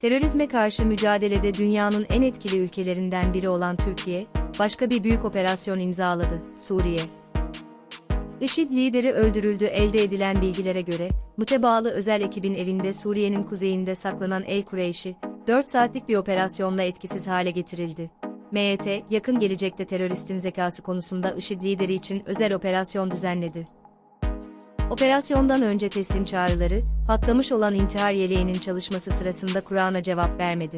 Terörizme karşı mücadelede dünyanın en etkili ülkelerinden biri olan Türkiye, başka bir büyük operasyon imzaladı, Suriye. IŞİD lideri öldürüldü elde edilen bilgilere göre, MIT'e bağlı özel ekibin evinde Suriye'nin kuzeyinde saklanan El Kureyşi, 4 saatlik bir operasyonla etkisiz hale getirildi. MYT, yakın gelecekte teröristin zekası konusunda IŞİD lideri için özel operasyon düzenledi. Operasyondan önce teslim çağrıları, patlamış olan intihar yeleğinin çalışması sırasında Kur'an'a cevap vermedi.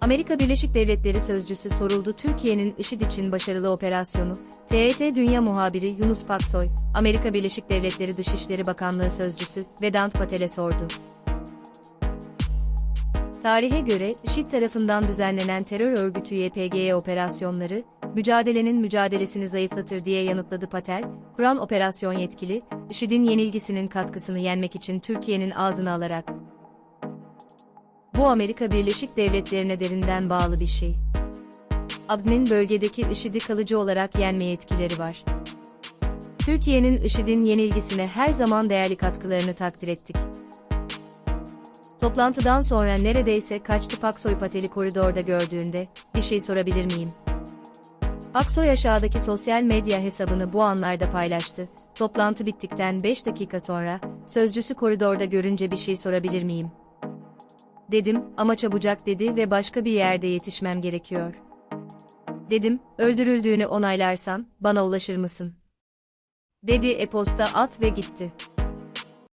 Amerika Birleşik Devletleri Sözcüsü soruldu Türkiye'nin IŞİD için başarılı operasyonu, TRT Dünya muhabiri Yunus Paksoy, Amerika Birleşik Devletleri Dışişleri Bakanlığı Sözcüsü Vedant Patel'e sordu. Tarihe göre, IŞİD tarafından düzenlenen terör örgütü YPG operasyonları, mücadelenin mücadelesini zayıflatır diye yanıtladı Patel, Kur'an operasyon yetkili, IŞİD'in yenilgisinin katkısını yenmek için Türkiye'nin ağzını alarak. Bu Amerika Birleşik Devletleri'ne derinden bağlı bir şey. Abd'nin bölgedeki IŞİD'i kalıcı olarak yenme yetkileri var. Türkiye'nin IŞİD'in yenilgisine her zaman değerli katkılarını takdir ettik. Toplantıdan sonra neredeyse kaçtı Paksoy Patel'i koridorda gördüğünde, bir şey sorabilir miyim? Aksoy aşağıdaki sosyal medya hesabını bu anlarda paylaştı. Toplantı bittikten 5 dakika sonra, sözcüsü koridorda görünce bir şey sorabilir miyim? Dedim, ama çabucak dedi ve başka bir yerde yetişmem gerekiyor. Dedim, öldürüldüğünü onaylarsan, bana ulaşır mısın? Dedi e-posta at ve gitti.